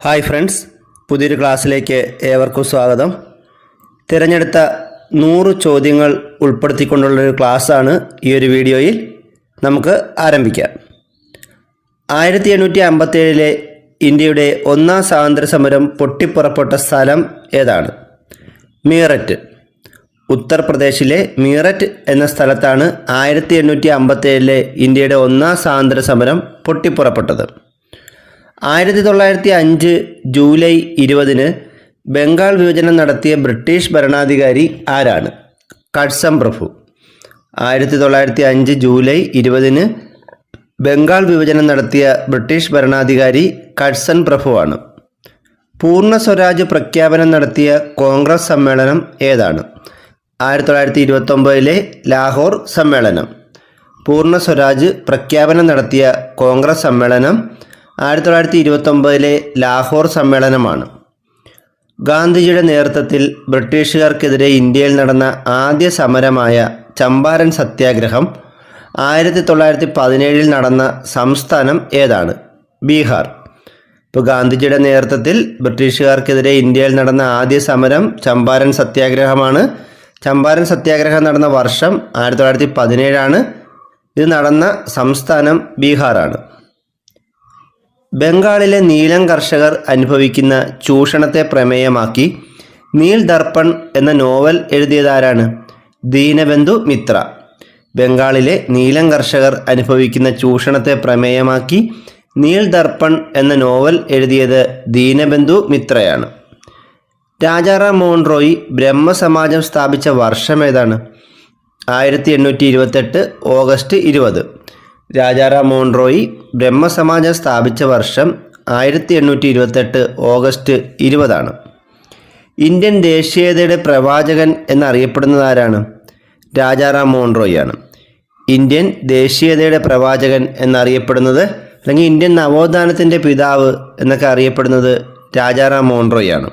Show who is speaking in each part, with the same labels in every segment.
Speaker 1: Hi friends പുതിയൊരു ക്ലാസ്സിലേക്ക് ഏവർക്കും സ്വാഗതം. തിരഞ്ഞെടുത്ത നൂറ് ചോദ്യങ്ങൾ ഉൾപ്പെടുത്തിക്കൊണ്ടുള്ളൊരു ക്ലാസ്സാണ് ഈ ഒരു വീഡിയോയിൽ നമുക്ക് ആരംഭിക്കാം. ആയിരത്തി എണ്ണൂറ്റി അമ്പത്തേഴിലെ ഇന്ത്യയുടെ ഒന്നാം സ്വാതന്ത്ര്യ സമരം പൊട്ടിപ്പുറപ്പെട്ട സ്ഥലം ഏതാണ്? മീററ്റ്. ഉത്തർപ്രദേശിലെ മീററ്റ് എന്ന സ്ഥലത്താണ് ആയിരത്തി എണ്ണൂറ്റി അമ്പത്തേഴിലെ ഇന്ത്യയുടെ ഒന്നാം സ്വാതന്ത്ര്യ സമരം പൊട്ടിപ്പുറപ്പെട്ടത്. ആയിരത്തി തൊള്ളായിരത്തി അഞ്ച് ജൂലൈ ഇരുപതിന് ബംഗാൾ വിഭജനം നടത്തിയ ബ്രിട്ടീഷ് ഭരണാധികാരി ആരാണ്? കട്സം പ്രഭു. ആയിരത്തി തൊള്ളായിരത്തി അഞ്ച് ജൂലൈ ഇരുപതിന് ബംഗാൾ വിഭജനം നടത്തിയ ബ്രിട്ടീഷ് ഭരണാധികാരി കട്സൺ പ്രഭുവാണ്. പൂർണ സ്വരാജ് പ്രഖ്യാപനം നടത്തിയ കോൺഗ്രസ് സമ്മേളനം ഏതാണ്? ആയിരത്തി തൊള്ളായിരത്തി ഇരുപത്തൊമ്പതിലെ ലാഹോർ സമ്മേളനം. പൂർണ സ്വരാജ് പ്രഖ്യാപനം നടത്തിയ കോൺഗ്രസ് സമ്മേളനം ആയിരത്തി തൊള്ളായിരത്തി ഇരുപത്തൊമ്പതിലെ ലാഹോർ സമ്മേളനമാണ്. ഗാന്ധിജിയുടെ നേതൃത്വത്തിൽ ബ്രിട്ടീഷുകാർക്കെതിരെ ഇന്ത്യയിൽ നടന്ന ആദ്യ സമരമായ ചമ്പാരൻ സത്യാഗ്രഹം ആയിരത്തി തൊള്ളായിരത്തി പതിനേഴിൽ നടന്ന സംസ്ഥാനം ഏതാണ്? ബീഹാർ. ഇപ്പോൾ ഗാന്ധിജിയുടെ നേതൃത്വത്തിൽ ബ്രിട്ടീഷുകാർക്കെതിരെ ഇന്ത്യയിൽ നടന്ന ആദ്യ സമരം ചമ്പാരൻ സത്യാഗ്രഹമാണ്. ചമ്പാരൻ സത്യാഗ്രഹം നടന്ന വർഷം ആയിരത്തി തൊള്ളായിരത്തി പതിനേഴാണ് ഇത് നടന്ന സംസ്ഥാനം ബീഹാറാണ്. ബംഗാളിലെ നീലം കർഷകർ അനുഭവിക്കുന്ന ചൂഷണത്തെ പ്രമേയമാക്കി നീൽ ദർപ്പൺ എന്ന നോവൽ എഴുതിയതാരാണ്? ദീനബന്ധു മിത്ര. ബംഗാളിലെ നീലം കർഷകർ അനുഭവിക്കുന്ന ചൂഷണത്തെ പ്രമേയമാക്കി നീൽ ദർപ്പൺ എന്ന നോവൽ എഴുതിയത് ദീനബന്ധു മിത്രയാണ്. രാജാറാം മോഹൻ റോയി ബ്രഹ്മസമാജം സ്ഥാപിച്ച വർഷം ഏതാണ്? ആയിരത്തി എണ്ണൂറ്റി ഇരുപത്തെട്ട് ഓഗസ്റ്റ് ഇരുപത്. രാജാറാം മോൺറോയി ബ്രഹ്മസമാജം സ്ഥാപിച്ച വർഷം ആയിരത്തി എണ്ണൂറ്റി ഇരുപത്തെട്ട് ഓഗസ്റ്റ് ഇരുപതാണ്. ഇന്ത്യൻ ദേശീയതയുടെ പ്രവാചകൻ എന്നറിയപ്പെടുന്നത് ആരാണ്? രാജാറാം മോൺറോയാണ് ഇന്ത്യൻ ദേശീയതയുടെ പ്രവാചകൻ എന്നറിയപ്പെടുന്നത് അല്ലെങ്കിൽ ഇന്ത്യൻ നവോത്ഥാനത്തിന്റെ പിതാവ് എന്നൊക്കെ അറിയപ്പെടുന്നത് രാജാറാം മോൺറോയാണ്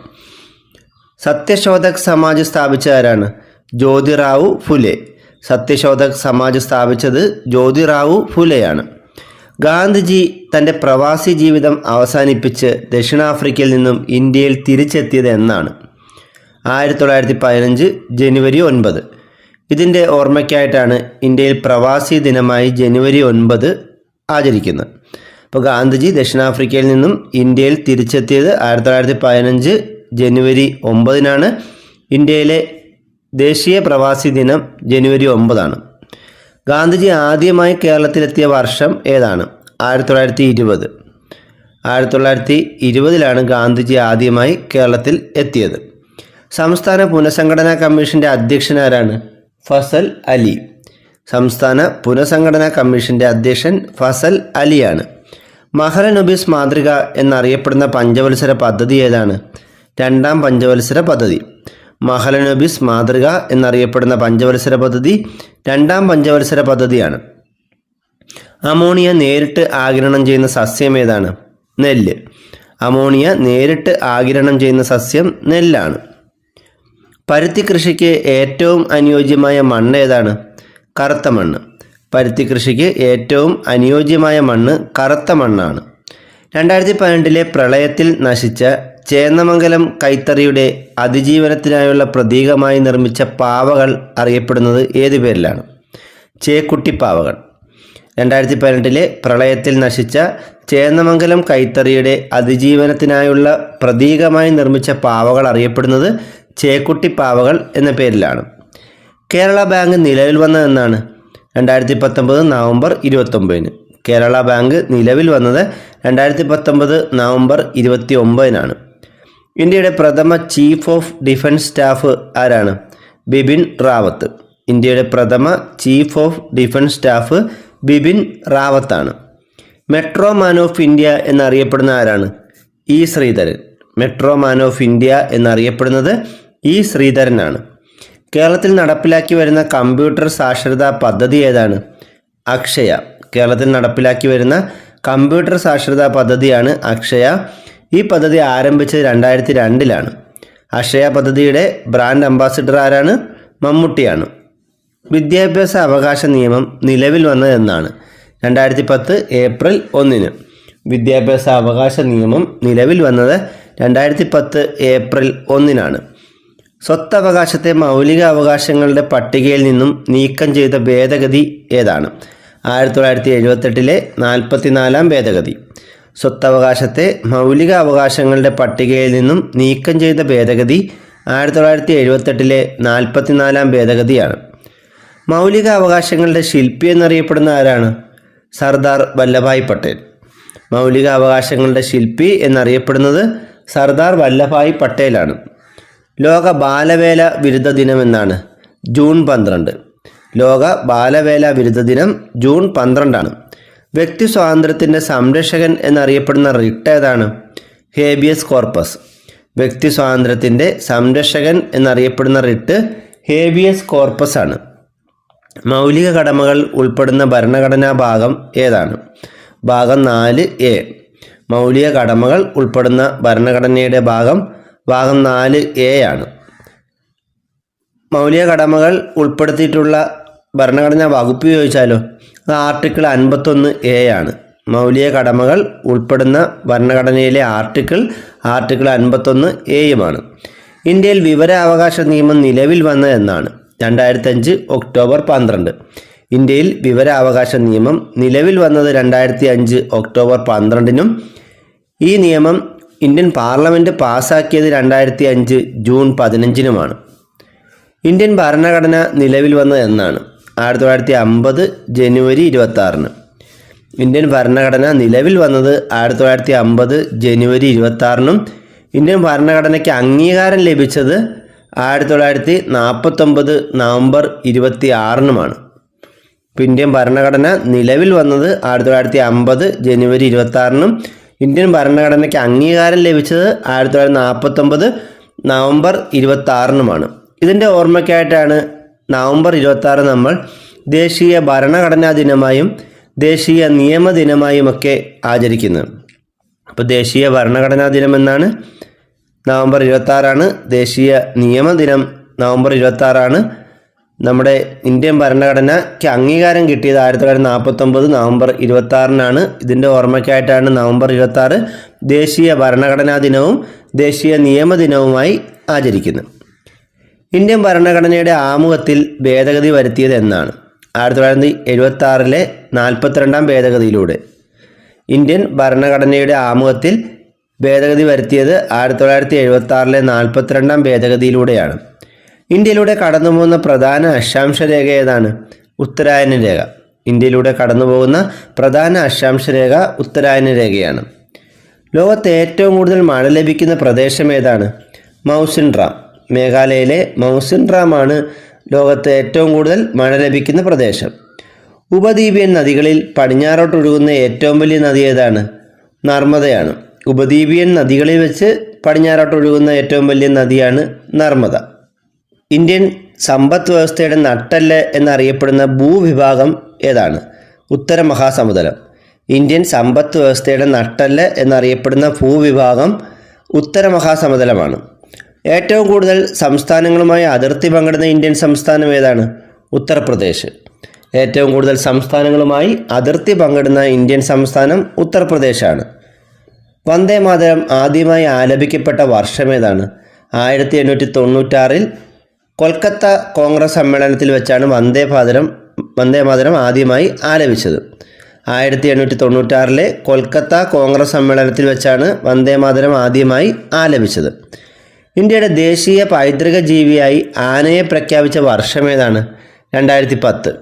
Speaker 1: സത്യശോധക് സമാജ് സ്ഥാപിച്ച ആരാണ്? ജ്യോതിറാവു ഫുലെ. സത്യശോധക് സമാജ് സ്ഥാപിച്ചത് ജ്യോതിറാവു ഫുലെയാണ്. ഗാന്ധിജി തന്റെ പ്രവാസി ജീവിതം അവസാനിപ്പിച്ച് ദക്ഷിണാഫ്രിക്കയിൽ നിന്നും ഇന്ത്യയിൽ തിരിച്ചെത്തിയത് എന്നാണ്. ആയിരത്തി തൊള്ളായിരത്തി പതിനഞ്ച് ജനുവരി ഒൻപത്. ഇതിന്റെ ഓർമ്മയ്ക്കായിട്ടാണ് ഇന്ത്യയിൽ പ്രവാസി ദിനമായി ജനുവരി ഒൻപത് ആചരിക്കുന്നത്. അപ്പോൾ ഗാന്ധിജി ദക്ഷിണാഫ്രിക്കയിൽ നിന്നും ഇന്ത്യയിൽ തിരിച്ചെത്തിയത് ആയിരത്തി തൊള്ളായിരത്തി പതിനഞ്ച് ജനുവരി ഒമ്പതിനാണ്. ഇന്ത്യയിലെ ദേശീയ പ്രവാസി ദിനം ജനുവരി ഒമ്പതാണ്. ഗാന്ധിജി ആദ്യമായി കേരളത്തിലെത്തിയ വർഷം ഏതാണ്? ആയിരത്തി തൊള്ളായിരത്തി ഇരുപത് ആയിരത്തി തൊള്ളായിരത്തി ഇരുപതിലാണ് ഗാന്ധിജി ആദ്യമായി കേരളത്തിൽ എത്തിയത്. സംസ്ഥാന പുനഃസംഘടനാ കമ്മീഷന്റെ അധ്യക്ഷൻ ആരാണ്? ഫസൽ അലി. സംസ്ഥാന പുനഃസംഘടനാ കമ്മീഷന്റെ അധ്യക്ഷൻ ഫസൽ അലിയാണ്. മഹലനുബിസ് മാതൃക എന്നറിയപ്പെടുന്ന പഞ്ചവത്സര പദ്ധതി ഏതാണ്? രണ്ടാം പഞ്ചവത്സര പദ്ധതി. മഹലനുബിസ് മാതൃക എന്നറിയപ്പെടുന്ന പഞ്ചവത്സര പദ്ധതി രണ്ടാം പഞ്ചവത്സര പദ്ധതിയാണ്. അമോണിയ നേരിട്ട് ആഗിരണം ചെയ്യുന്ന സസ്യം ഏതാണ്? നെല്ല്. അമോണിയ നേരിട്ട് ആഗിരണം ചെയ്യുന്ന സസ്യം നെല്ലാണ്. പരുത്തി കൃഷിക്ക് ഏറ്റവും അനുയോജ്യമായ മണ്ണ് ഏതാണ്? കറുത്ത മണ്ണ്. പരുത്തി കൃഷിക്ക് ഏറ്റവും അനുയോജ്യമായ മണ്ണ് കറുത്ത മണ്ണാണ്. രണ്ടായിരത്തി പതിനെട്ടിലെ പ്രളയത്തിൽ നശിച്ച ചേന്നമംഗലം കൈത്തറിയുടെ അതിജീവനത്തിനായുള്ള പ്രതീകമായി നിർമ്മിച്ച പാവകൾ അറിയപ്പെടുന്നത് ഏതു പേരിലാണ്? ചേക്കുട്ടിപ്പാവകൾ രണ്ടായിരത്തി പതിനെട്ടിലെ പ്രളയത്തിൽ നശിച്ച ചേന്നമംഗലം കൈത്തറിയുടെ അതിജീവനത്തിനായുള്ള പ്രതീകമായി നിർമ്മിച്ച പാവകൾ അറിയപ്പെടുന്നത് ചേക്കുട്ടിപ്പാവകൾ എന്ന പേരിലാണ്. കേരള ബാങ്ക് നിലവിൽ വന്നതെന്നാണ് രണ്ടായിരത്തി പത്തൊമ്പത് നവംബർ ഇരുപത്തൊമ്പതിന്. കേരള ബാങ്ക് നിലവിൽ വന്നത് രണ്ടായിരത്തി പത്തൊമ്പത് നവംബർ ഇരുപത്തി ഒമ്പതിനാണ് ഇന്ത്യയുടെ പ്രഥമ ചീഫ് ഓഫ് ഡിഫൻസ് സ്റ്റാഫ് ആരാണ്? ബിപിൻ റാവത്ത്. ഇന്ത്യയുടെ പ്രഥമ chief of defence staff Bipin റാവത്താണ്. Metro man of India എന്നറിയപ്പെടുന്ന ആരാണ്? E Sreedharan. Metro man of India എന്നറിയപ്പെടുന്നത് ഇ ശ്രീധരനാണ്. കേരളത്തിൽ നടപ്പിലാക്കി വരുന്ന കമ്പ്യൂട്ടർ സാക്ഷരതാ പദ്ധതി ഏതാണ്? അക്ഷയ. കേരളത്തിൽ നടപ്പിലാക്കി വരുന്ന കമ്പ്യൂട്ടർ സാക്ഷരതാ പദ്ധതിയാണ് അക്ഷയ. ഈ പദ്ധതി ആരംഭിച്ചത് രണ്ടായിരത്തി രണ്ടിലാണ് അക്ഷയ പദ്ധതിയുടെ ബ്രാൻഡ് അംബാസിഡർ ആരാണ്? മമ്മൂട്ടിയാണ്. വിദ്യാഭ്യാസ അവകാശ നിയമം നിലവിൽ വന്നതെന്നാണ് രണ്ടായിരത്തി പത്ത് ഏപ്രിൽ ഒന്നിന് വിദ്യാഭ്യാസ അവകാശ നിയമം നിലവിൽ വന്നത് രണ്ടായിരത്തി പത്ത് ഏപ്രിൽ ഒന്നിനാണ്. സ്വത്തവകാശത്തെ മൗലിക അവകാശങ്ങളുടെ പട്ടികയിൽ നിന്നും നീക്കം ചെയ്ത ഭേദഗതി ഏതാണ്? ആയിരത്തി തൊള്ളായിരത്തി എഴുപത്തെട്ടിലെ നാൽപ്പത്തിനാലാം ഭേദഗതി. സ്വത്തവകാശത്തെ മൗലിക അവകാശങ്ങളുടെ പട്ടികയിൽ നിന്നും നീക്കം ചെയ്ത ഭേദഗതി ആയിരത്തി തൊള്ളായിരത്തി എഴുപത്തെട്ടിലെ നാൽപ്പത്തിനാലാം ഭേദഗതിയാണ്. മൗലിക അവകാശങ്ങളുടെ ശില്പി എന്നറിയപ്പെടുന്ന ആരാണ്? സർദാർ വല്ലഭായ് പട്ടേൽ. മൗലിക അവകാശങ്ങളുടെ ശില്പി എന്നറിയപ്പെടുന്നത് സർദാർ വല്ലഭായ് പട്ടേലാണ്. ലോക ബാലവേല വിരുദ്ധ ദിനം എന്നാണ്. ജൂൺ പന്ത്രണ്ട്. ലോക ബാലവേല വിരുദ്ധ ദിനം ജൂൺ പന്ത്രണ്ടാണ്. വ്യക്തി സ്വാതന്ത്ര്യത്തിന്റെ സംരക്ഷകൻ എന്നറിയപ്പെടുന്ന റിട്ട് ഏതാണ്? Habeas corpus. വ്യക്തി സ്വാതന്ത്ര്യത്തിന്റെ സംരക്ഷകൻ എന്നറിയപ്പെടുന്ന റിട്ട് ഹേബിയസ് കോർപ്പസ് ആണ്. മൗലിക കടമകൾ ഉൾപ്പെടുന്ന ഭരണഘടനാ ഭാഗം ഏതാണ്? ഭാഗം നാല് എ. മൗലിക കടമകൾ ഉൾപ്പെടുന്ന ഭരണഘടനയുടെ ഭാഗം ഭാഗം നാല് എ ആണ്. മൗലിക കടമകൾ ഉൾപ്പെടുത്തിയിട്ടുള്ള ഭരണഘടനാ വകുപ്പ് ചോദിച്ചാലോ ആർട്ടിക്കിൾ അൻപത്തൊന്ന് എ ആണ്. മൗലിക കടമകൾ ഉൾപ്പെടുന്ന ഭരണഘടനയിലെ ആർട്ടിക്കിൾ ആർട്ടിക്കിൾ അൻപത്തൊന്ന് എയുമാണ് ഇന്ത്യയിൽ വിവരാവകാശ നിയമം നിലവിൽ വന്ന എന്നാണ്. രണ്ടായിരത്തഞ്ച് ഒക്ടോബർ പന്ത്രണ്ട്. ഇന്ത്യയിൽ വിവരാവകാശ നിയമം നിലവിൽ വന്നത് രണ്ടായിരത്തി അഞ്ച് ഒക്ടോബർ പന്ത്രണ്ടിനും ഈ നിയമം ഇന്ത്യൻ പാർലമെന്റ് പാസ്സാക്കിയത് രണ്ടായിരത്തി അഞ്ച് ജൂൺ പതിനഞ്ചിനുമാണ്. ഇന്ത്യൻ ഭരണഘടന നിലവിൽ വന്നത് എന്നാണ്. ആയിരത്തി തൊള്ളായിരത്തി അമ്പത് ജനുവരി ഇരുപത്തി ആറിന് ഇന്ത്യൻ ഭരണഘടന നിലവിൽ വന്നത് ആയിരത്തി തൊള്ളായിരത്തി അമ്പത് ജനുവരി ഇരുപത്തി ആറിനും ഇന്ത്യൻ ഭരണഘടനയ്ക്ക് അംഗീകാരം ലഭിച്ചത് ആയിരത്തി തൊള്ളായിരത്തി നാൽപ്പത്തൊമ്പത് നവംബർ ഇരുപത്തി ആറിനുമാണ് ഇപ്പോൾ ഇന്ത്യൻ ഭരണഘടന നിലവിൽ വന്നത് ആയിരത്തി തൊള്ളായിരത്തി അമ്പത് ജനുവരി ഇരുപത്തി ആറിനും ഇന്ത്യൻ ഭരണഘടനയ്ക്ക് അംഗീകാരം ലഭിച്ചത് ആയിരത്തി തൊള്ളായിരത്തി നാൽപ്പത്തൊമ്പത് നവംബർ ഇരുപത്തി ആറിനുമാണ് ഇതിന്റെ ഓർമ്മയ്ക്കായിട്ടാണ് നവംബർ ഇരുപത്തി നമ്മൾ ദേശീയ ഭരണഘടനാ ദിനമായും ദേശീയ നിയമ ദിനമായുമൊക്കെ ആചരിക്കുന്നത് അപ്പോൾ ദേശീയ ഭരണഘടനാ ദിനം എന്നാണ് നവംബർ ഇരുപത്തി ആറാണ് ദേശീയ നിയമദിനം നവംബർ ഇരുപത്തി ആറാണ് നമ്മുടെ ഇന്ത്യൻ ഭരണഘടനയ്ക്ക് അംഗീകാരം കിട്ടിയത് ആയിരത്തി തൊള്ളായിരത്തി നാൽപ്പത്തൊമ്പത് നവംബർ ഇരുപത്തി ആറിനാണ് ഇതിന്റെ ഓർമ്മയ്ക്കായിട്ടാണ് നവംബർ ഇരുപത്തി ആറ് ദേശീയ ഭരണഘടനാ ദിനവും ദേശീയ നിയമ ദിനവുമായി ആചരിക്കുന്നത്. ഇന്ത്യൻ ഭരണഘടനയുടെ ആമുഖത്തിൽ ഭേദഗതി വരുത്തിയത് എന്നാണ് ആയിരത്തി തൊള്ളായിരത്തി എഴുപത്തി ആറിലെ നാൽപ്പത്തിരണ്ടാം ഭേദഗതിയിലൂടെ. ഇന്ത്യൻ ഭരണഘടനയുടെ ആമുഖത്തിൽ ഭേദഗതി വരുത്തിയത് ആയിരത്തി തൊള്ളായിരത്തി എഴുപത്തി ആറിലെ നാൽപ്പത്തിരണ്ടാം ഭേദഗതിയിലൂടെയാണ്. ഇന്ത്യയിലൂടെ കടന്നുപോകുന്ന പ്രധാന അക്ഷാംശ രേഖ ഏതാണ്? ഉത്തരായന രേഖ. ഇന്ത്യയിലൂടെ കടന്നുപോകുന്ന പ്രധാന അക്ഷാംശ രേഖ ഉത്തരായന രേഖയാണ്. ലോകത്തെ ഏറ്റവും കൂടുതൽ മഴ ലഭിക്കുന്ന പ്രദേശം ഏതാണ്? മൗസിൻ റാം മേഘാലയയിലെ മൗസിൻ റാമാണ് ലോകത്തെ ഏറ്റവും കൂടുതൽ മഴ ലഭിക്കുന്ന പ്രദേശം. ഉപദ്വീപിയൻ നദികളിൽ പടിഞ്ഞാറോട്ട് ഒഴുകുന്ന ഏറ്റവും വലിയ നദി ഏതാണ്? നർമ്മദയാണ് ഉപദ്വീപിയൻ നദികളിൽ വെച്ച് പടിഞ്ഞാറോട്ട് ഒഴുകുന്ന ഏറ്റവും വലിയ നദിയാണ് നർമ്മദ ഇന്ത്യൻ സമ്പദ് വ്യവസ്ഥയുടെ നട്ടൽ എന്നറിയപ്പെടുന്ന ഭൂവിഭാഗം ഏതാണ്? ഉത്തര മഹാസമുദ്രം. ഇന്ത്യൻ സമ്പദ് വ്യവസ്ഥയുടെ നട്ടൽ എന്നറിയപ്പെടുന്ന ഭൂവിഭാഗം ഉത്തര മഹാസമുദ്രമാണ്. ഏറ്റവും കൂടുതൽ സംസ്ഥാനങ്ങളുമായി അതിർത്തി പങ്കിടുന്ന ഇന്ത്യൻ സംസ്ഥാനം ഏതാണ്? ഉത്തർപ്രദേശ്. ഏറ്റവും കൂടുതൽ സംസ്ഥാനങ്ങളുമായി അതിർത്തി പങ്കിടുന്ന ഇന്ത്യൻ സംസ്ഥാനം ഉത്തർപ്രദേശാണ്. വന്ദേ മാതരം ആദ്യമായി ആലപിക്കപ്പെട്ട വർഷം ഏതാണ്? ആയിരത്തി എണ്ണൂറ്റി തൊണ്ണൂറ്റാറിൽ കൊൽക്കത്ത കോൺഗ്രസ് സമ്മേളനത്തിൽ വെച്ചാണ് വന്ദേ മാതരം വന്ദേ മാതരം ആദ്യമായി ആലപിച്ചത്. ആയിരത്തി എണ്ണൂറ്റി തൊണ്ണൂറ്റാറിലെ കൊൽക്കത്ത കോൺഗ്രസ് സമ്മേളനത്തിൽ വെച്ചാണ് വന്ദേ മാതരം ആദ്യമായി ആലപിച്ചത്. ഇന്ത്യയുടെ ദേശീയ പൈതൃക ജീവിയായി ആനയെ പ്രഖ്യാപിച്ച വർഷം ഏതാണ്? രണ്ടായിരത്തി പത്ത്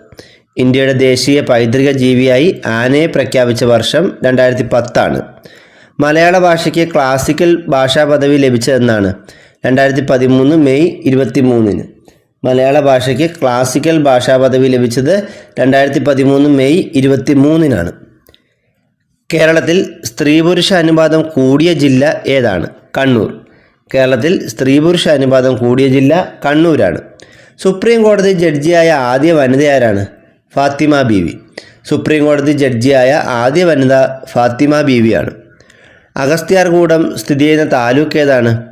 Speaker 1: ഇന്ത്യയുടെ ദേശീയ പൈതൃക ജീവിയായി ആനയെ പ്രഖ്യാപിച്ച വർഷം രണ്ടായിരത്തി പത്താണ് മലയാള ഭാഷയ്ക്ക് ക്ലാസിക്കൽ ഭാഷാ പദവി ലഭിച്ചതെന്നാണ്. രണ്ടായിരത്തി പതിമൂന്ന് മെയ് ഇരുപത്തി മൂന്നിന് മലയാള ഭാഷയ്ക്ക് ക്ലാസിക്കൽ ഭാഷാ പദവി ലഭിച്ചത് രണ്ടായിരത്തി പതിമൂന്ന് മെയ് ഇരുപത്തി മൂന്നിനാണ് കേരളത്തിൽ സ്ത്രീ പുരുഷ അനുപാതം കൂടിയ ജില്ല ഏതാണ്? കണ്ണൂർ. കേരളത്തിൽ സ്ത്രീ പുരുഷ അനുപാതം കൂടിയ ജില്ല കണ്ണൂരാണ്. സുപ്രീം കോടതി ജഡ്ജിയായ ആദ്യ വനിതയാരാണ് ഫാത്തിമ ബീവി. സുപ്രീം കോടതി ജഡ്ജിയായ ആദ്യ വനിത ഫാത്തിമ ബീവിയാണ്. അഗസ്ത്യാർകൂടം സ്ഥിതി ചെയ്യുന്ന താലൂക്ക് ഏതാണ്?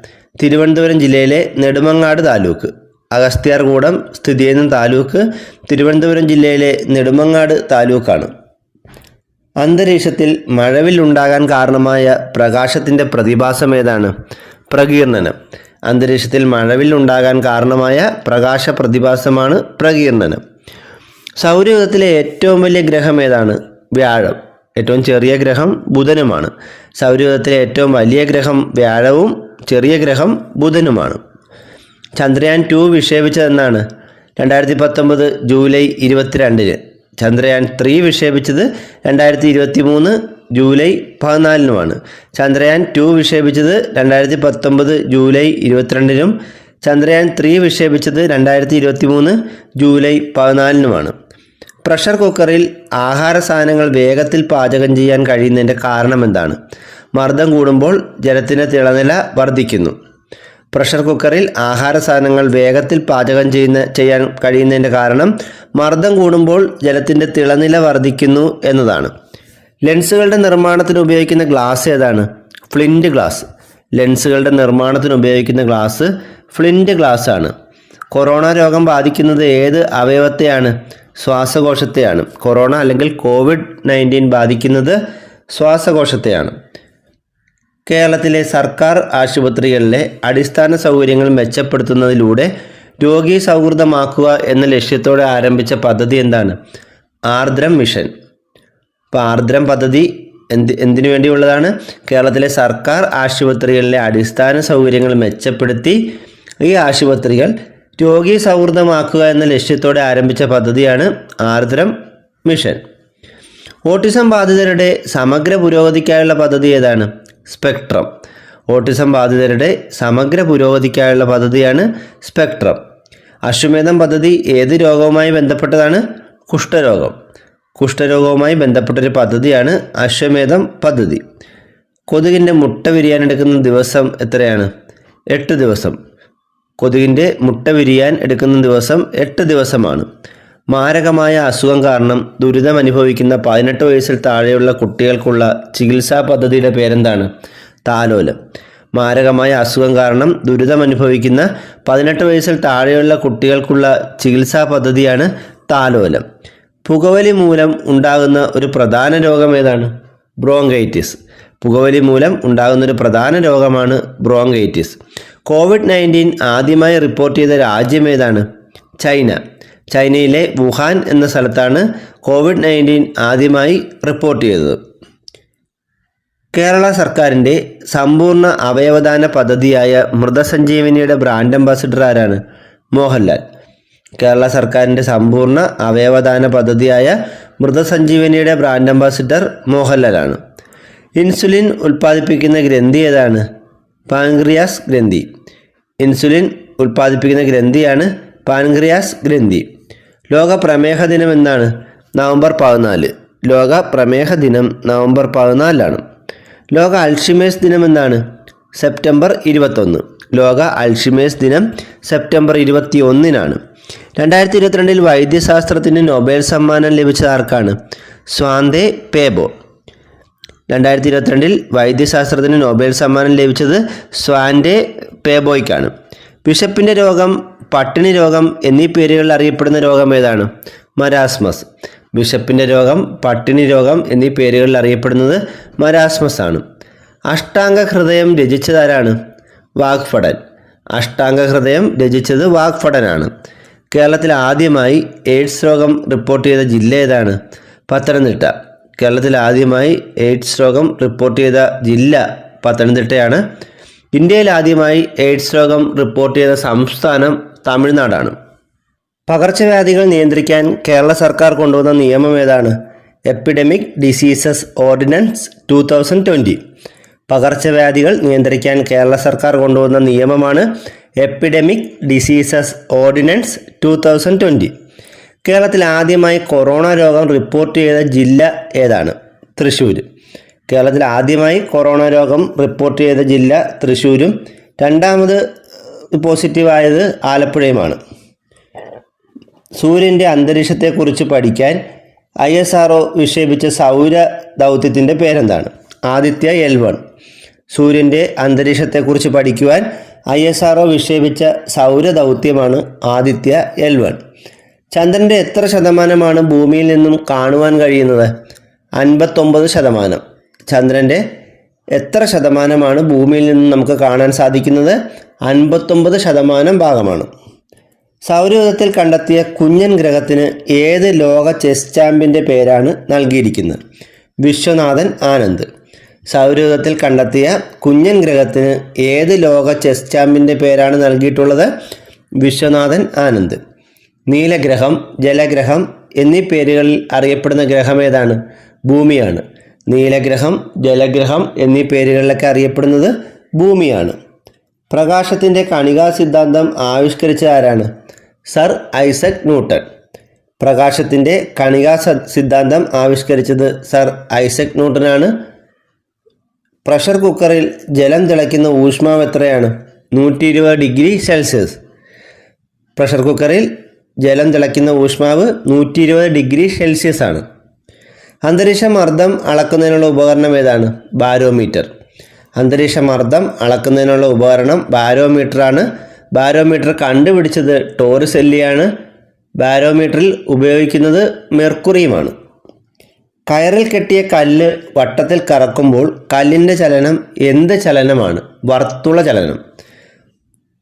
Speaker 1: തിരുവനന്തപുരം ജില്ലയിലെ നെടുമങ്ങാട് താലൂക്ക്. അഗസ്ത്യാർകൂടം സ്ഥിതി ചെയ്യുന്ന താലൂക്ക് തിരുവനന്തപുരം ജില്ലയിലെ നെടുമങ്ങാട് താലൂക്കാണ്. അന്തരീക്ഷത്തിൽ മഴവിൽ ഉണ്ടാകാൻ കാരണമായ പ്രകാശത്തിന്റെ പ്രതിഭാസം ഏതാണ്? പ്രകീർണനം. അന്തരീക്ഷത്തിൽ മഴവിൽ ഉണ്ടാകാൻ കാരണമായ പ്രകാശ പ്രതിഭാസമാണ് പ്രകീർണനം. സൗരയുഗത്തിലെ ഏറ്റവും വലിയ ഗ്രഹം ഏതാണ്? വ്യാഴം. ഏറ്റവും ചെറിയ ഗ്രഹം ബുധനുമാണ്. സൗരയുഗത്തിലെ ഏറ്റവും വലിയ ഗ്രഹം വ്യാഴവും ചെറിയ ഗ്രഹം ബുധനുമാണ്. ചന്ദ്രയാൻ ടു വിക്ഷേപിച്ചതെന്നാണ്. രണ്ടായിരത്തി പത്തൊമ്പത് ജൂലൈ ഇരുപത്തിരണ്ടിന്. ചന്ദ്രയാൻ ത്രീ വിക്ഷേപിച്ചത് രണ്ടായിരത്തി ഇരുപത്തി മൂന്ന് ജൂലൈ പതിനാലിനുമാണ്. ചന്ദ്രയാൻ ടു വിക്ഷേപിച്ചത് രണ്ടായിരത്തി പത്തൊമ്പത് ജൂലൈ ഇരുപത്തിരണ്ടിനും ചന്ദ്രയാൻ ത്രീ വിക്ഷേപിച്ചത് രണ്ടായിരത്തി ഇരുപത്തി മൂന്ന് ജൂലൈ പതിനാലിനുമാണ്. പ്രഷർ കുക്കറിൽ ആഹാര സാധനങ്ങൾ വേഗത്തിൽ പാചകം ചെയ്യാൻ കഴിയുന്നതിന്റെ കാരണം എന്താണ്? മർദ്ദം കൂടുമ്പോൾ ജലത്തിന്റെ തിളനില വർദ്ധിക്കുന്നു. പ്രഷർ കുക്കറിൽ ആഹാര സാധനങ്ങൾ വേഗത്തിൽ പാചകം ചെയ്യുന്ന ചെയ്യാൻ കഴിയുന്നതിന്റെ കാരണം മർദ്ദം കൂടുമ്പോൾ ജലത്തിന്റെ തിളനില വർദ്ധിക്കുന്നു എന്നതാണ്. ലെൻസുകളുടെ നിർമ്മാണത്തിന് ഉപയോഗിക്കുന്ന ഗ്ലാസ് ഏതാണ്? Flint glass. ലെൻസുകളുടെ നിർമ്മാണത്തിന് ഉപയോഗിക്കുന്ന ഗ്ലാസ് ഫ്ലിന്റ് ഗ്ലാസ് ആണ്. കൊറോണ രോഗം ബാധിക്കുന്നത് ഏത് അവയവത്തെയാണ്? ശ്വാസകോശത്തെയാണ്. കൊറോണ അല്ലെങ്കിൽ കോവിഡ് നയന്റീൻ ബാധിക്കുന്നത് ശ്വാസകോശത്തെയാണ്. കേരളത്തിലെ സർക്കാർ ആശുപത്രികളിലെ അടിസ്ഥാന സൗകര്യങ്ങൾ മെച്ചപ്പെടുത്തുന്നതിലൂടെ രോഗി സൗഹൃദമാക്കുക എന്ന ലക്ഷ്യത്തോടെ ആരംഭിച്ച പദ്ധതി എന്താണ്? ആർദ്രം മിഷൻ. അപ്പോൾ ആർദ്രം പദ്ധതി എന്ത് എന്തിനു വേണ്ടിയുള്ളതാണ്? കേരളത്തിലെ സർക്കാർ ആശുപത്രികളിലെ അടിസ്ഥാന സൗകര്യങ്ങൾ മെച്ചപ്പെടുത്തി ഈ ആശുപത്രികൾ രോഗി സൗഹൃദമാക്കുക എന്ന ലക്ഷ്യത്തോടെ ആരംഭിച്ച പദ്ധതിയാണ് ആർദ്രം മിഷൻ. ഓട്ടിസം ബാധിതരുടെ സമഗ്ര പുരോഗതിക്കായുള്ള പദ്ധതി ഏതാണ്? സ്പെക്ട്രം. ഓട്ടിസം ബാധിതരുടെ സമഗ്ര പുരോഗതിക്കായുള്ള പദ്ധതിയാണ് സ്പെക്ട്രം. അശ്വമേധം പദ്ധതി ഏത് രോഗവുമായി ബന്ധപ്പെട്ടതാണ്? കുഷ്ഠരോഗം. കുഷ്ഠരോഗവുമായി ബന്ധപ്പെട്ടൊരു പദ്ധതിയാണ് അശ്വമേധം പദ്ധതി. കൊതുകിന്റെ മുട്ട വിരിയാനെടുക്കുന്ന ദിവസം എത്രയാണ്? എട്ട് ദിവസം. കൊതുകിന്റെ മുട്ട വിരിയാൻ എടുക്കുന്ന ദിവസം എട്ട് ദിവസമാണ്. മാരകമായ അസുഖം കാരണം ദുരിതം അനുഭവിക്കുന്ന പതിനെട്ട് വയസ്സിൽ താഴെയുള്ള കുട്ടികൾക്കുള്ള ചികിത്സാ പദ്ധതിയുടെ പേരെന്താണ്? താലോലം. മാരകമായ അസുഖം കാരണം ദുരിതം അനുഭവിക്കുന്ന പതിനെട്ട് വയസ്സിൽ താഴെയുള്ള കുട്ടികൾക്കുള്ള ചികിത്സാ പദ്ധതിയാണ് താലോലം. പുകവലി മൂലം ഉണ്ടാകുന്ന ഒരു പ്രധാന രോഗം ഏതാണ്? ബ്രോങ്കൈറ്റിസ് പുകവലി മൂലം ഉണ്ടാകുന്ന ഒരു പ്രധാന രോഗമാണ് ബ്രോങ്കൈറ്റിസ് കോവിഡ് നയന്റീൻ ആദ്യമായി റിപ്പോർട്ട് ചെയ്ത രാജ്യം ഏതാണ്? ചൈന. ചൈനയിലെ വുഹാൻ എന്ന സ്ഥലത്താണ് കോവിഡ് നയന്റീൻ ആദ്യമായി റിപ്പോർട്ട് ചെയ്തത്. കേരള സർക്കാരിന്റെ സമ്പൂർണ അവയവദാന പദ്ധതിയായ മൃതസഞ്ജീവനിയുടെ ബ്രാൻഡ് അംബാസിഡർ ആരാണ്? മോഹൻലാൽ. കേരള സർക്കാരിന്റെ സമ്പൂർണ അവയവദാന പദ്ധതിയായ മൃതസഞ്ജീവനിയുടെ ബ്രാൻഡ് അംബാസിഡർ മോഹൻലാലാണ്. ഇൻസുലിൻ ഉൽപ്പാദിപ്പിക്കുന്ന ഗ്രന്ഥി ഏതാണ്? പാൻക്രിയാസ് ഗ്രന്ഥി. ഇൻസുലിൻ ഉൽപ്പാദിപ്പിക്കുന്ന ഗ്രന്ഥിയാണ് പാൻക്രിയാസ് ഗ്രന്ഥി. ലോക പ്രമേഹ ദിനം എന്നാണ്? നവംബർ പതിനാല്. ലോക പ്രമേഹ ദിനം നവംബർ പതിനാലിലാണ്. ലോക അൽഷിമേഴ്സ് ദിനം എന്നാണ്? സെപ്റ്റംബർ ഇരുപത്തൊന്ന്. ലോക അൽഷിമേഴ്സ് ദിനം സെപ്റ്റംബർ ഇരുപത്തി ഒന്നിനാണ് രണ്ടായിരത്തി ഇരുപത്തിരണ്ടിൽ വൈദ്യശാസ്ത്രത്തിന് നൊബേൽ സമ്മാനം ലഭിച്ചത് ആർക്കാണ്? സ്വാന്തേ പേബോ. രണ്ടായിരത്തി ഇരുപത്തിരണ്ടിൽ വൈദ്യശാസ്ത്രത്തിന് നൊബേൽ സമ്മാനം ലഭിച്ചത് സ്വാൻഡെ പേബോയ്ക്കാണ്. ബിഷപ്പിന്റെ രോഗം പട്ടിണി രോഗം എന്നീ പേരുകളിൽ അറിയപ്പെടുന്ന രോഗം ഏതാണ്? മരാസ്മസ്. ബിഷപ്പിന്റെ രോഗം പട്ടിണി രോഗം എന്നീ പേരുകളിൽ അറിയപ്പെടുന്നത് മരാസ്മസ് ആണ് അഷ്ടാംഗ ഹൃദയം രചിച്ചതാരാണ് വാഗ്ഫടൻ. അഷ്ടാംഗ ഹൃദയം രചിച്ചത് വാഗ്ഫടനാണ്. കേരളത്തിൽ ആദ്യമായി എയ്ഡ്സ് രോഗം റിപ്പോർട്ട് ചെയ്ത ജില്ല ഏതാണ്? പത്തനംതിട്ട. കേരളത്തിൽ ആദ്യമായി എയ്ഡ്സ് രോഗം റിപ്പോർട്ട് ചെയ്ത ജില്ല പത്തനംതിട്ടയാണ്. ഇന്ത്യയിൽ ആദ്യമായി എയ്ഡ്സ് രോഗം റിപ്പോർട്ട് ചെയ്ത സംസ്ഥാനം തമിഴ്നാടാണ്. പകർച്ചവ്യാധികൾ നിയന്ത്രിക്കാൻ കേരള സർക്കാർ കൊണ്ടുവന്ന നിയമം ഏതാണ്? Epidemic diseases ordinance two thousand twenty പകർച്ചവ്യാധികൾ നിയന്ത്രിക്കാൻ കേരള സർക്കാർ കൊണ്ടുവന്ന നിയമമാണ് epidemic diseases ordinance two thousand twenty കേരളത്തിൽ ആദ്യമായി കൊറോണ രോഗം റിപ്പോർട്ട് ചെയ്ത ജില്ല ഏതാണ്? തൃശ്ശൂർ കേരളത്തിൽ ആദ്യമായി കൊറോണ രോഗം റിപ്പോർട്ട് ചെയ്ത ജില്ല തൃശ്ശൂരും രണ്ടാമത് പോസിറ്റീവായത് ആലപ്പുഴയുമാണ്. സൂര്യന്റെ അന്തരീക്ഷത്തെക്കുറിച്ച് പഠിക്കാൻ ഐ എസ് ആർ വിക്ഷേപിച്ച സൗര ദൗത്യത്തിന്റെ പേരെന്താണ്? Aditya L one. സൂര്യന്റെ അന്തരീക്ഷത്തെക്കുറിച്ച് പഠിക്കുവാൻ ഐ എസ് ആർ വിക്ഷേപിച്ച സൗരദൗത്യമാണ് ആദിത്യ എൽ വൺ ചന്ദ്രന്റെ എത്ര ശതമാനമാണ് ഭൂമിയിൽ നിന്നും കാണുവാൻ കഴിയുന്നത്? അൻപത്തൊമ്പത് ശതമാനം. ചന്ദ്രന്റെ എത്ര ശതമാനമാണ് ഭൂമിയിൽ നിന്നും നമുക്ക് കാണാൻ സാധിക്കുന്നത്? അൻപത്തൊമ്പത് ശതമാനം ഭാഗമാണ്. സൗരയൂഥത്തിൽ കണ്ടെത്തിയ കുഞ്ഞൻ ഗ്രഹത്തിന് ഏത് ലോക ചെസ് ചാമ്പ്യന്റെ പേരാണ് നൽകിയിരിക്കുന്നത്? വിശ്വനാഥൻ ആനന്ദ്. സൗരയൂഥത്തിൽ കണ്ടെത്തിയ കുഞ്ഞൻ ഗ്രഹത്തിന് ഏത് ലോക ചെസ് ചാമ്പ്യന്റെ പേരാണ് നൽകിയിട്ടുള്ളത്? വിശ്വനാഥൻ ആനന്ദ്. നീലഗ്രഹം ജലഗ്രഹം എന്നീ പേരുകളിൽ അറിയപ്പെടുന്ന ഗ്രഹം ഏതാണ്? ഭൂമിയാണ്. നീലഗ്രഹം ജലഗ്രഹം എന്നീ പേരുകളിലൊക്കെ അറിയപ്പെടുന്നത് ഭൂമിയാണ്. പ്രകാശത്തിന്റെ കണികാ സിദ്ധാന്തം ആവിഷ്കരിച്ച ആരാണ്? Sir Isaac Newton. പ്രകാശത്തിന്റെ കണികാ സിദ്ധാന്തം ആവിഷ്കരിച്ചത് സർ ഐസക് ന്യൂട്ടനാണ്. പ്രഷർ കുക്കറിൽ ജലം തിളയ്ക്കുന്ന ഊഷ്മാവ് എത്രയാണ്? നൂറ്റി ഇരുപത് ഡിഗ്രി സെൽഷ്യസ്. പ്രഷർ കുക്കറിൽ ജലം തിളയ്ക്കുന്ന ഊഷ്മാവ് നൂറ്റി ഇരുപത് ഡിഗ്രി സെൽഷ്യസ് ആണ്. അന്തരീക്ഷ മർദ്ദം അളക്കുന്നതിനുള്ള ഉപകരണം ഏതാണ്? ബാരോമീറ്റർ. അന്തരീക്ഷ മർദ്ദം അളക്കുന്നതിനുള്ള ഉപകരണം ബാരോമീറ്ററാണ്. ബാരോമീറ്റർ കണ്ടുപിടിച്ചത് ടോറിസെല്ലിയാണ് ബാരോമീറ്ററിൽ ഉപയോഗിക്കുന്നത് മെർക്കുറിയുമാണ്. കയറിൽ കെട്ടിയ കല്ല് വട്ടത്തിൽ കറക്കുമ്പോൾ കല്ലിന്റെ ചലനം എന്ത് ചലനമാണ്? വർത്തുള ചലനം.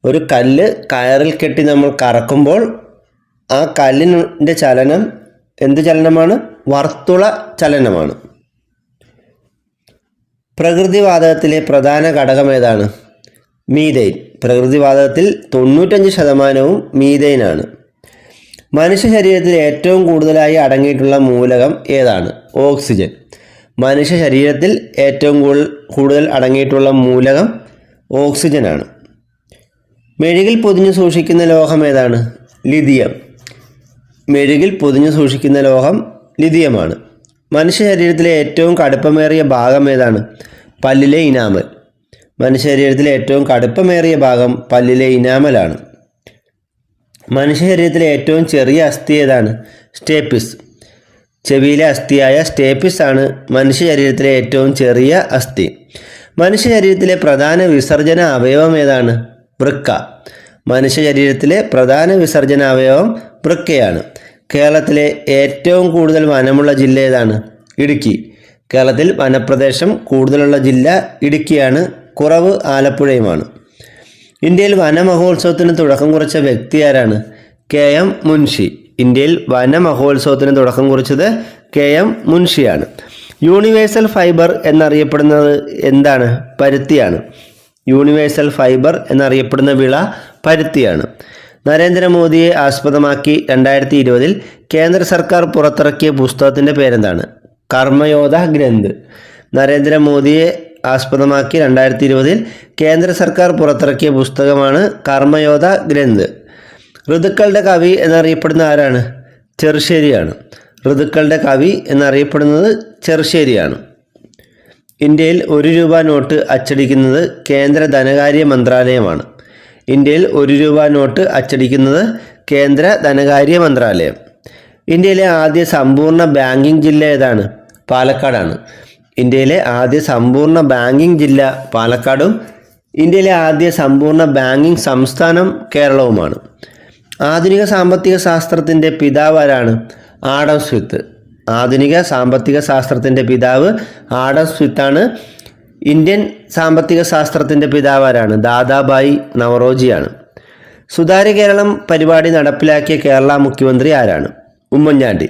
Speaker 1: ഒരു കല്ല് കയറിൽ കെട്ടി നമ്മൾ കറക്കുമ്പോൾ ആ കല്ലിന്റെ ചലനം എന്ത് ചലനമാണ്? വർത്തുള ചലനമാണ്. പ്രകൃതിവാതകത്തിലെ പ്രധാന ഘടകം ഏതാണ്? മീതെയിൻ പ്രകൃതിവാതകത്തിൽ തൊണ്ണൂറ്റഞ്ച് ശതമാനവും മീതെയിനാണ് മനുഷ്യ ശരീരത്തിൽ ഏറ്റവും കൂടുതലായി അടങ്ങിയിട്ടുള്ള മൂലകം ഏതാണ്? ഓക്സിജൻ. മനുഷ്യ ശരീരത്തിൽ ഏറ്റവും കൂടുതൽ അടങ്ങിയിട്ടുള്ള മൂലകം ഓക്സിജനാണ്. മെഴുകിൽ പൊതിഞ്ഞു സൂക്ഷിക്കുന്ന ലോഹം ഏതാണ്? ലിഥിയം. മെഴുകിൽ പൊതിഞ്ഞു സൂക്ഷിക്കുന്ന ലോഹം ലിഥിയമാണ്. മനുഷ്യ ശരീരത്തിലെ ഏറ്റവും കടുപ്പമേറിയ ഭാഗം ഏതാണ്? പല്ലിലെ ഇനാമൽ. മനുഷ്യ ശരീരത്തിലെ ഏറ്റവും കടുപ്പമേറിയ ഭാഗം പല്ലിലെ ഇനാമലാണ്. മനുഷ്യ ശരീരത്തിലെ ഏറ്റവും ചെറിയ അസ്ഥി ഏതാണ്? സ്റ്റേപ്പിസ്. ചെവിയിലെ അസ്ഥിയായ സ്റ്റേപ്പിസ് ആണ് മനുഷ്യ ശരീരത്തിലെ ഏറ്റവും ചെറിയ അസ്ഥി. മനുഷ്യ ശരീരത്തിലെ പ്രധാന വിസർജന അവയവം ഏതാണ്? വൃക്ക. മനുഷ്യ ശരീരത്തിലെ പ്രധാന വിസർജന അവയവം വൃക്കയാണ്. കേരളത്തിലെ ഏറ്റവും കൂടുതൽ വനമുള്ള ജില്ല ഏതാണ്? ഇടുക്കി. കേരളത്തിൽ വനപ്രദേശം കൂടുതലുള്ള ജില്ല ഇടുക്കിയാണ്. കുറവ് ആലപ്പുഴയുമാണ്. ഇന്ത്യയിൽ വനമഹോത്സവത്തിന് തുടക്കം കുറിച്ച വ്യക്തി ആരാണ്? K M Munshi. ഇന്ത്യയിൽ വനമഹോത്സവത്തിന് തുടക്കം കുറിച്ചത് കെ എം മുൻഷിയാണ്. യൂണിവേഴ്സൽ ഫൈബർ എന്നറിയപ്പെടുന്നത് എന്താണ്? പരുത്തിയാണ്. യൂണിവേഴ്സൽ ഫൈബർ എന്നറിയപ്പെടുന്ന വിള പരുത്തിയാണ്. നരേന്ദ്രമോദിയെ ആസ്പദമാക്കി രണ്ടായിരത്തി ഇരുപതിൽ കേന്ദ്ര സർക്കാർ പുറത്തിറക്കിയ പുസ്തകത്തിന്റെ പേരെന്താണ്? കർമ്മയോധ ഗ്രന്ഥ്. നരേന്ദ്രമോദിയെ ആസ്പദമാക്കി രണ്ടായിരത്തി ഇരുപതിൽ കേന്ദ്ര സർക്കാർ പുറത്തിറക്കിയ പുസ്തകമാണ് കർമ്മയോധ ഗ്രന്ഥ്. ഋതുക്കളുടെ കവി എന്നറിയപ്പെടുന്ന ആരാണ്? ചെറുശ്ശേരിയാണ്. ഋതുക്കളുടെ കവി എന്നറിയപ്പെടുന്നത് ചെറുശ്ശേരിയാണ്. ഇന്ത്യയിൽ ഒരു രൂപ നോട്ട് അച്ചടിക്കുന്നത് കേന്ദ്ര ധനകാര്യ മന്ത്രാലയമാണ്. ഇന്ത്യയിൽ ഒരു രൂപ നോട്ട് അച്ചടിക്കുന്നത് കേന്ദ്ര ധനകാര്യ മന്ത്രാലയം. ഇന്ത്യയിലെ ആദ്യ സമ്പൂർണ ബാങ്കിംഗ് ജില്ല ഏതാണ്? പാലക്കാടാണ്. ഇന്ത്യയിലെ ആദ്യ സമ്പൂർണ ബാങ്കിംഗ് ജില്ല പാലക്കാടും ഇന്ത്യയിലെ ആദ്യ സമ്പൂർണ ബാങ്കിംഗ് സംസ്ഥാനം കേരളവുമാണ്. ആധുനിക സാമ്പത്തിക ശാസ്ത്രത്തിന്റെ പിതാവ് ആരാണ്? Adam Smith. ആധുനിക സാമ്പത്തിക ശാസ്ത്രത്തിന്റെ പിതാവ് ആഡം സ്മിത്താണ്. ഇന്ത്യൻ സാമ്പത്തിക ശാസ്ത്രത്തിന്റെ പിതാവ് ആരാണ്? ദാദാബായി നവറോജിയാണ്. സുതാര്യ കേരളം പരിപാടി നടപ്പിലാക്കിയ കേരള മുഖ്യമന്ത്രി ആരാണ്? ഉമ്മൻചാണ്ടി.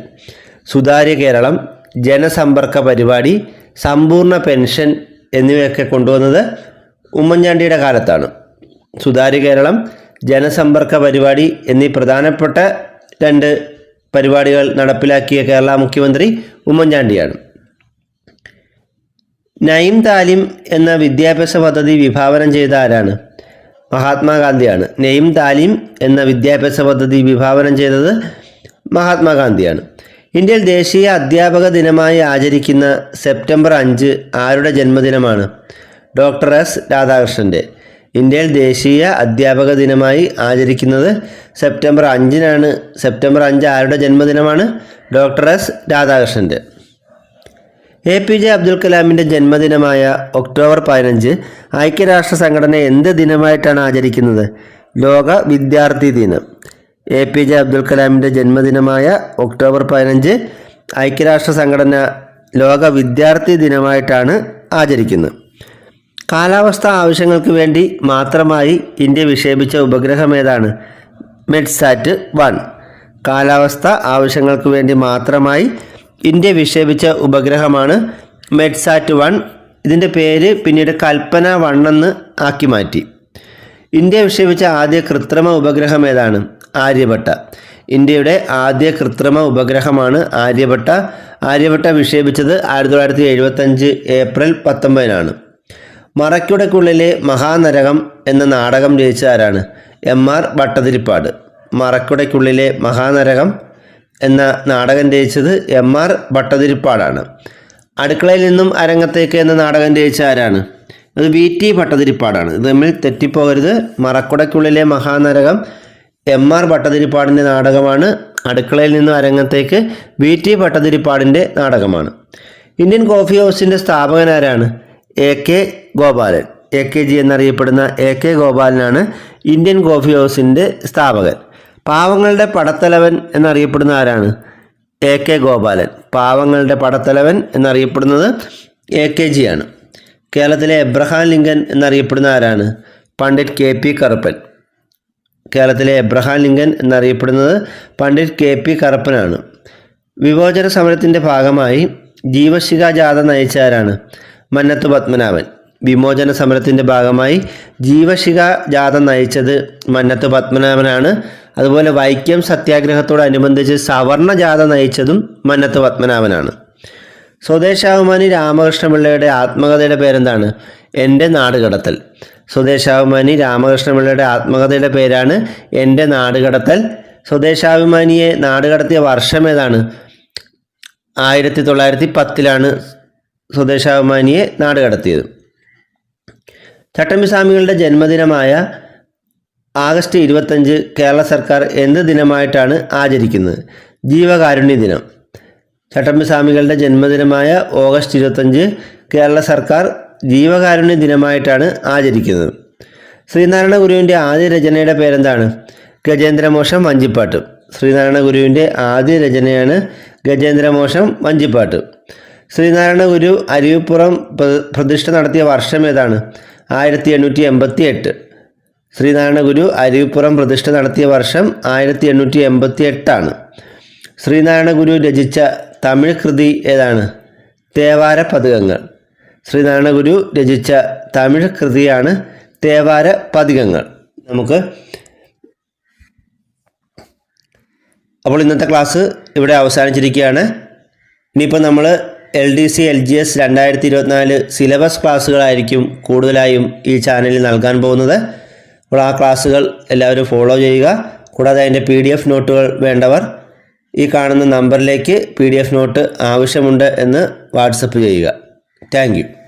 Speaker 1: സുതാര്യ കേരളം ജനസമ്പർക്ക പരിപാടി സമ്പൂർണ പെൻഷൻ എന്നിവയൊക്കെ കൊണ്ടുവന്നത് ഉമ്മൻചാണ്ടിയുടെ കാലത്താണ്. സുതാര്യ കേരളം ജനസമ്പർക്ക പരിപാടി എന്നീ പ്രധാനപ്പെട്ട രണ്ട് പരിപാടികൾ നടപ്പിലാക്കിയ കേരള മുഖ്യമന്ത്രി ഉമ്മൻചാണ്ടിയാണ്. നയിം താലിം എന്ന വിദ്യാഭ്യാസ പദ്ധതി വിഭാവനം ചെയ്ത ആരാണ്? മഹാത്മാഗാന്ധിയാണ്. നെയിം താലിം എന്ന വിദ്യാഭ്യാസ പദ്ധതി വിഭാവനം ചെയ്തത് മഹാത്മാഗാന്ധിയാണ്. ഇന്ത്യയിൽ ദേശീയ അധ്യാപക ദിനമായി ആചരിക്കുന്ന സെപ്റ്റംബർ അഞ്ച് ആരുടെ ജന്മദിനമാണ്? ഡോക്ടർ എസ് രാധാകൃഷ്ണന്റെ ഇന്ത്യയിൽ ദേശീയ അധ്യാപക ദിനമായി ആചരിക്കുന്നത് സെപ്റ്റംബർ അഞ്ചിനാണ്. സെപ്റ്റംബർ അഞ്ച് ആരുടെ ജന്മദിനമാണ്? ഡോക്ടർ എസ് രാധാകൃഷ്ണന്റെ എ പി ജെ അബ്ദുൽ കലാമിന്റെ ജന്മദിനമായ ഒക്ടോബർ പതിനഞ്ച് ഐക്യരാഷ്ട്ര സംഘടന എന്ത് ദിനമായിട്ടാണ് ആചരിക്കുന്നത്? ലോക വിദ്യാർത്ഥി ദിനം. എ പി ജെ അബ്ദുൽ കലാമിന്റെ ജന്മദിനമായ ഒക്ടോബർ പതിനഞ്ച് ഐക്യരാഷ്ട്ര സംഘടന ലോക വിദ്യാർത്ഥി ദിനമായിട്ടാണ് ആചരിക്കുന്നത്. കാലാവസ്ഥാ ആവശ്യങ്ങൾക്ക് വേണ്ടി മാത്രമായി ഇന്ത്യ വിക്ഷേപിച്ച ഉപഗ്രഹം ഏതാണ്? METSAT one. കാലാവസ്ഥ ആവശ്യങ്ങൾക്ക് വേണ്ടി മാത്രമായി ഇന്ത്യ വിക്ഷേപിച്ച ഉപഗ്രഹമാണ് മെഡ്സാറ്റ് വൺ. ഇതിന്റെ പേര് പിന്നീട് കൽപ്പന വൺ എന്ന് ആക്കി മാറ്റി. ഇന്ത്യ വിക്ഷേപിച്ച ആദ്യ കൃത്രിമ ഉപഗ്രഹം ഏതാണ്? ആര്യഭട്ട. ഇന്ത്യയുടെ ആദ്യ കൃത്രിമ ഉപഗ്രഹമാണ് ആര്യഭട്ട. ആര്യഭട്ട വിക്ഷേപിച്ചത് ആയിരത്തി തൊള്ളായിരത്തി എഴുപത്തഞ്ച് ഏപ്രിൽ പത്തൊമ്പതിനാണ്. മറക്കുടക്കുള്ളിലെ മഹാനരകം എന്ന നാടകം രചിച്ച ആരാണ്? M R Bhattathiripad. മറക്കുടയ്ക്കുള്ളിലെ മഹാനരകം എന്ന നാടകം രചിച്ചത് എം ആർ ഭട്ടതിരിപ്പാടാണ്. അടുക്കളയിൽ നിന്നും അരങ്ങത്തേക്ക് എന്ന നാടകം രചിച്ച ആരാണ്? അത് വി ടി ഭട്ടതിരിപ്പാടാണ്. ഇത് തമ്മിൽ തെറ്റിപ്പോകരുത്. മറക്കുടയ്ക്കുള്ളിലെ മഹാനരകം എം ആർ ഭട്ടതിരിപ്പാടിന്റെ നാടകമാണ്. അടുക്കളയിൽ നിന്ന് അരങ്ങത്തേക്ക് വി ടി ഭട്ടതിരിപ്പാടിന്റെ നാടകമാണ്. ഇന്ത്യൻ കോഫി ഹൗസിന്റെ സ്ഥാപകനാരാണ് A K Gopalan. A K G എന്നറിയപ്പെടുന്ന എ കെ ഗോപാലനാണ് ഇന്ത്യൻ കോഫി ഹൗസിന്റെ സ്ഥാപകൻ. പാവങ്ങളുടെ പടത്തലവൻ എന്നറിയപ്പെടുന്ന ആരാണ്? എ കെ ഗോപാലൻ. പാവങ്ങളുടെ പടത്തലവൻ എന്നറിയപ്പെടുന്നത് എ കെ ജി ആണ്. കേരളത്തിലെ എബ്രഹാം ലിങ്കൻ എന്നറിയപ്പെടുന്ന ആരാണ്? Pandit K P Karuppan. കേരളത്തിലെ എബ്രഹാം ലിങ്കൻ എന്നറിയപ്പെടുന്നത് പണ്ഡിറ്റ് കെ പി കറുപ്പനാണ്. വിമോചന സമരത്തിന്റെ ഭാഗമായി ജീവശിക ജാഥ നയിച്ച ആരാണ് മന്നത്ത് പത്മനാഭൻ. വിമോചന സമരത്തിന്റെ ഭാഗമായി ജീവശിക ജാഥ നയിച്ചത് മന്നത്ത് പത്മനാഭനാണ്. അതുപോലെ വൈക്കം സത്യാഗ്രഹത്തോടനുബന്ധിച്ച് സവർണ ജാഥ നയിച്ചതും മന്നത്ത് പത്മനാഭനാണ്. സ്വദേശാഭിമാനി രാമകൃഷ്ണപിള്ളയുടെ ആത്മകഥയുടെ പേരെന്താണ്? എന്റെ നാട് കടത്തൽ സ്വദേശാഭിമാനി രാമകൃഷ്ണപിള്ളയുടെ ആത്മകഥയുടെ പേരാണ് എന്റെ നാട് കടത്തൽ സ്വദേശാഭിമാനിയെ നാട് കടത്തിയ വർഷം ഏതാണ്? ആയിരത്തി തൊള്ളായിരത്തി പത്തിലാണ് സ്വദേശാഭിമാനിയെ നാട് കടത്തിയത് ചട്ടമ്പിസ്വാമികളുടെ ജന്മദിനമായ ആഗസ്റ്റ് ഇരുപത്തഞ്ച് കേരള സർക്കാർ എന്ത് ദിനമായിട്ടാണ് ആചരിക്കുന്നത്? ജീവകാരുണ്യ ദിനം. ചട്ടമ്പിസ്വാമികളുടെ ജന്മദിനമായ ഓഗസ്റ്റ് ഇരുപത്തഞ്ച് കേരള സർക്കാർ ജീവകാരുണ്യ ദിനമായിട്ടാണ് ആചരിക്കുന്നത്. ശ്രീനാരായണ ഗുരുവിന്റെ ആദ്യ രചനയുടെ പേരെന്താണ്? ഗജേന്ദ്രമോഷം വഞ്ചിപ്പാട്ട്. ശ്രീനാരായണ ഗുരുവിന്റെ ആദ്യ രചനയാണ് ഗജേന്ദ്രമോഷം വഞ്ചിപ്പാട്ട്. ശ്രീനാരായണ ഗുരു അരുവിപ്പുറം പ്രതിഷ്ഠ നടത്തിയ വർഷം ഏതാണ്? ആയിരത്തി എണ്ണൂറ്റി എൺപത്തി എട്ട് ശ്രീനാരായണ ഗുരു അരുവിപ്പുറം പ്രതിഷ്ഠ നടത്തിയ വർഷം ആയിരത്തി എണ്ണൂറ്റി എൺപത്തി എട്ടാണ് ശ്രീനാരായണ ഗുരു രചിച്ച തമിഴ് കൃതി ഏതാണ്? തേവാര പതികങ്ങൾ. ശ്രീനാരായണ ഗുരു രചിച്ച തമിഴ് കൃതിയാണ് തേവാര പതികങ്ങൾ. നമുക്ക് അപ്പോൾ ഇന്നത്തെ ക്ലാസ് ഇവിടെ അവസാനിച്ചിരിക്കുകയാണ്. ഇനിയിപ്പോൾ നമ്മൾ L D C L G S രണ്ടായിരത്തി ഇരുപത്തിനാല് സിലബസ് ക്ലാസ്സുകളായിരിക്കും കൂടുതലായും ഈ ചാനലിൽ നൽകാൻ പോകുന്നത്. അപ്പോൾ ആ ക്ലാസ്സുകൾ എല്ലാവരും ഫോളോ ചെയ്യുക. കൂടാതെ അതിന്റെ പി ഡി എഫ് നോട്ടുകൾ വേണ്ടവർ ഈ കാണുന്ന നമ്പറിലേക്ക് പി ഡി എഫ് നോട്ട് ആവശ്യമുണ്ട് എന്ന് വാട്സപ്പ് ചെയ്യുക. താങ്ക്